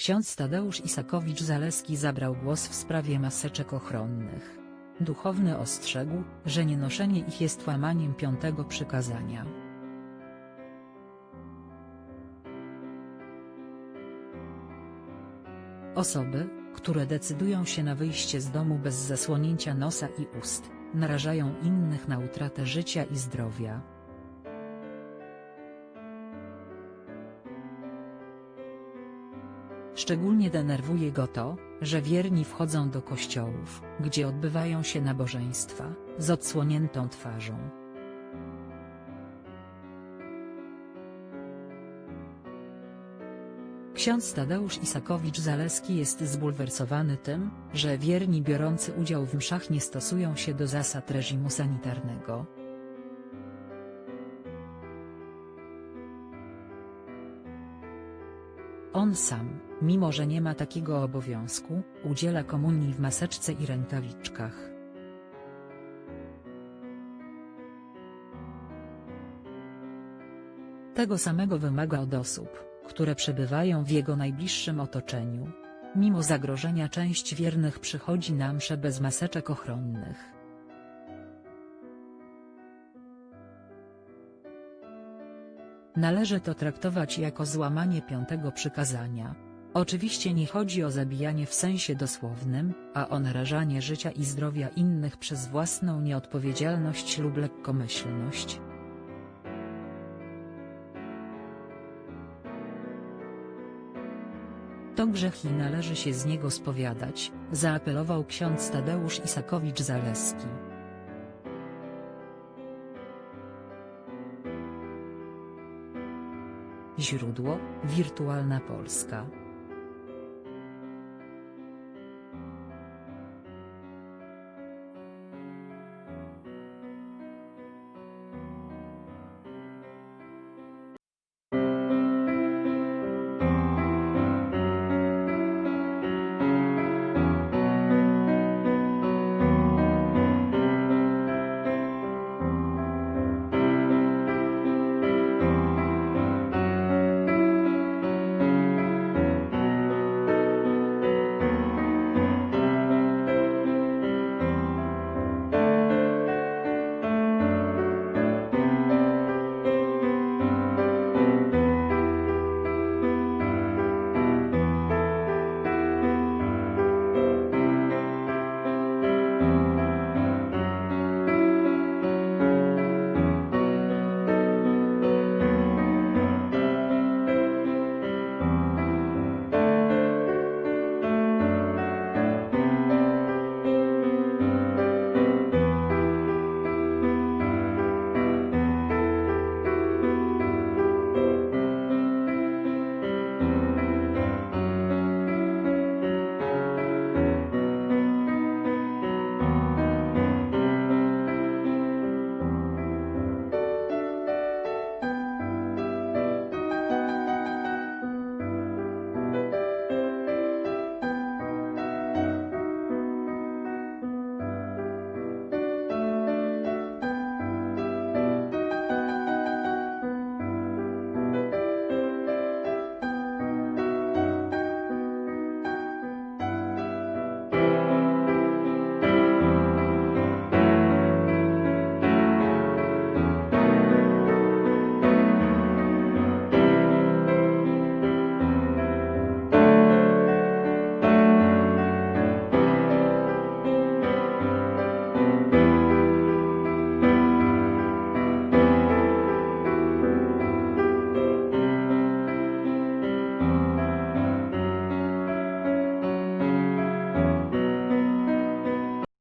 Ksiądz Tadeusz Isakowicz-Zaleski zabrał głos w sprawie maseczek ochronnych. Duchowny ostrzegł, że nienoszenie ich jest łamaniem piątego przykazania. Osoby, które decydują się na wyjście z domu bez zasłonięcia nosa i ust, narażają innych na utratę życia i zdrowia. Szczególnie denerwuje go to, że wierni wchodzą do kościołów, gdzie odbywają się nabożeństwa, z odsłoniętą twarzą. Ksiądz Tadeusz Isakowicz-Zaleski jest zbulwersowany tym, że wierni biorący udział w mszach nie stosują się do zasad reżimu sanitarnego. On sam, mimo że nie ma takiego obowiązku, udziela komunii w maseczce i rękawiczkach. Tego samego wymaga od osób, które przebywają w jego najbliższym otoczeniu. Mimo zagrożenia część wiernych przychodzi na msze bez maseczek ochronnych. Należy to traktować jako złamanie piątego przykazania. Oczywiście nie chodzi o zabijanie w sensie dosłownym, a o narażanie życia i zdrowia innych przez własną nieodpowiedzialność lub lekkomyślność. To grzech i należy się z niego spowiadać, zaapelował ksiądz Tadeusz Isakowicz-Zaleski. Źródło: Wirtualna Polska